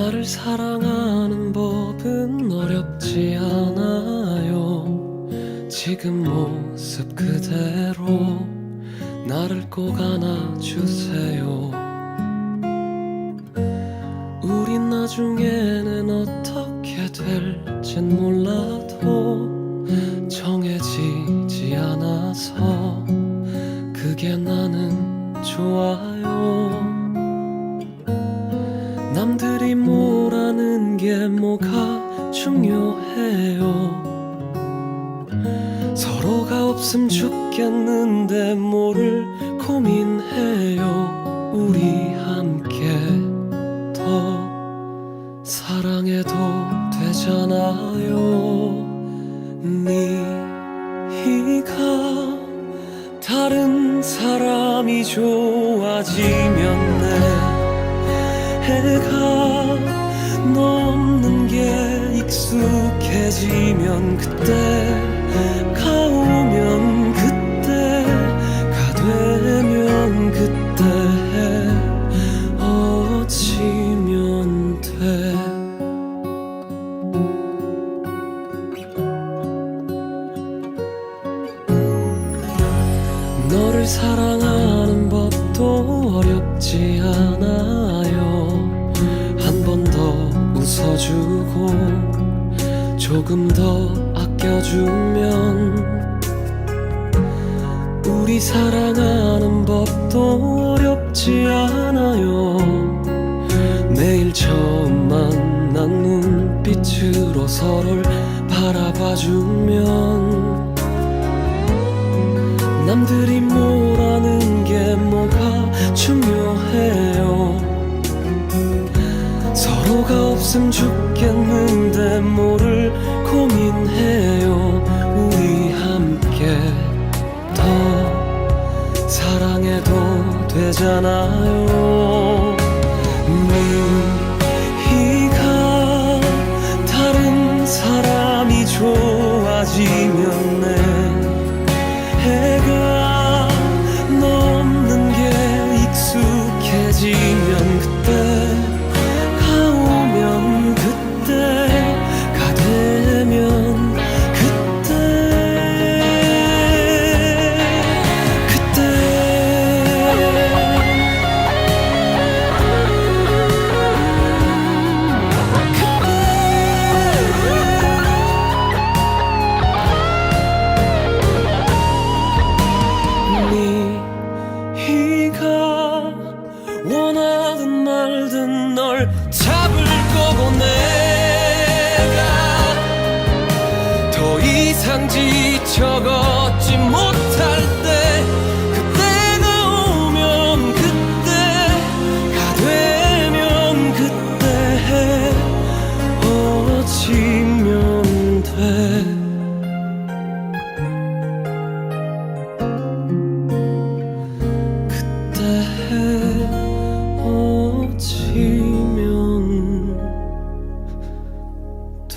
나를 사랑하는 법은 어렵지 않아요. 지금 모습 그대로 나를 꼭 안아주세요. 우린 나중에는 어떻게 될진 몰라도 정해지지 않아서 그게 나 뭐가 중요해요. 서로가 없음 죽겠는데 뭐를 고민해요. 우리 함께 더 사랑해도 되잖아요. 네가 다른 사람이 좋아지면 내 해가 넘는 게 익숙해지면 그때 가 오면 그때 가 되면 그때 헤어지면 돼. 너를 사랑하는 법도 어렵지 웃어주고 조금 더 아껴주면 우리 사랑하는 법도 어렵지 않아요. 매일 처음 만난 눈빛으로 서로를 바라봐주면 남들이 뭐 없음 죽겠는데 뭐를 고민해요? 우리 함께 더 사랑해도 되잖아요. 네가 다른 사람이 좋아지면 지쳐 걷지 못할 때 그때가 오면 그때가 되면 그때 헤어지면 돼. 그때 헤어지면 돼